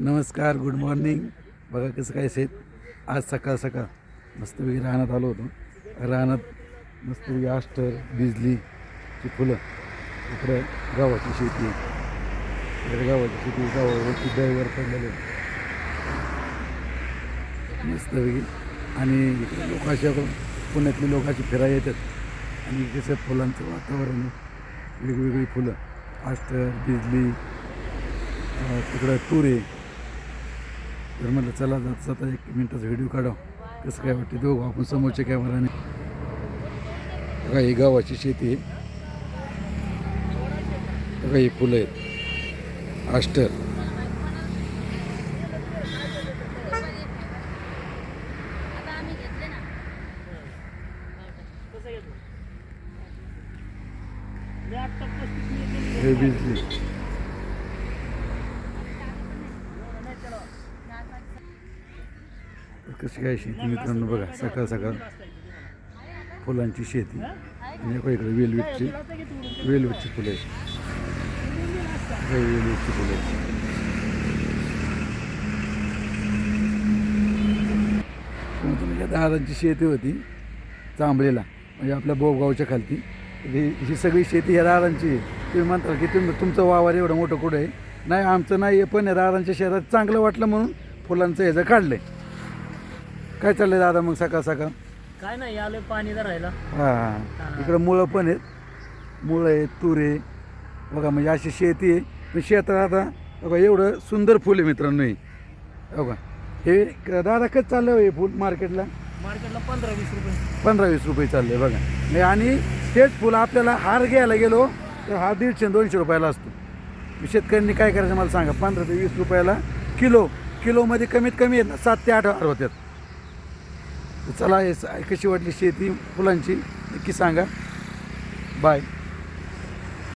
नमस्कार good morning बघा कसं काय शेत आज सकाळ सकाळ मस्तपैकी राहण्यात आलो होतो. राहण्यात मस्तपैकी आष्टर बिजलीची फुलं. इकडं गावाची शेती इकडे गावाची शेती गावावरती दहीवर पडलेले मस्तपैकी आणि इकडे लोक पुण्यातले लोकांची अशी फिरायला येतात. आणि कसं फुलांचं वातावरण वेगवेगळी फुलं. आष्टर बिजली तिकडं तुरे तर म्हटलं चला जात जाता एक मिनिटाचा व्हिडिओ काढावं. कसं काय वाटतं दोघं? आपण समोरच्या कॅमेराने बघा ही गावाची शेती आहे. बघा ही फुलं आहेत. आष्टर हे बिजली. कशी काय शेती मित्रांनो बघा सकाळ सकाळ फुलांची शेती. आणि इकडे वेलवेटची वेलवेटची फुलं आहेत. वेलवेटची फुलं आहेत. कोणतं दादांची शेती होती? चांबळीला म्हणजे आपल्या बोगावच्या खालती. ही सगळी शेती ह्या दारांची आहे. तुम्ही म्हणता की तुम्ही तुमचं वावर एवढं मोठं कुठं आहे? नाही आमचं नाही आहे पण या दादांच्या शेतात चांगलं वाटलं म्हणून फुलांचं ह्याचं काढलं आहे काय चाललंय दादा मग सकाळ सकाळ? काय नाही आलं पाणी धरायला हां. हां. इकडं मुळं पण आहेत. मुळं आहेत तुरे बघा म्हणजे अशी शेती आहे. पण शेतात आता बघा एवढं सुंदर फुल आहे मित्रांनो हे. बघा. हे दादा कसं चाललं हो हे फुल मार्केटला? मार्केटला पंधरा वीस रुपये. पंधरा वीस रुपये चालले बघा. म्हणजे आणि तेच फुल आपल्याला हार घ्यायला गेलो तर हा दीडशे दोनशे रुपयाला असतो. शेतकऱ्यांनी काय करायचं मला सांगा? पंधरा ते वीस रुपयाला किलो किलोमध्ये कमीत कमी आहेत ना सात ते आठ हार होतात चला हे कशी वाटली शेती फुलांची नक्की सांगा. बाय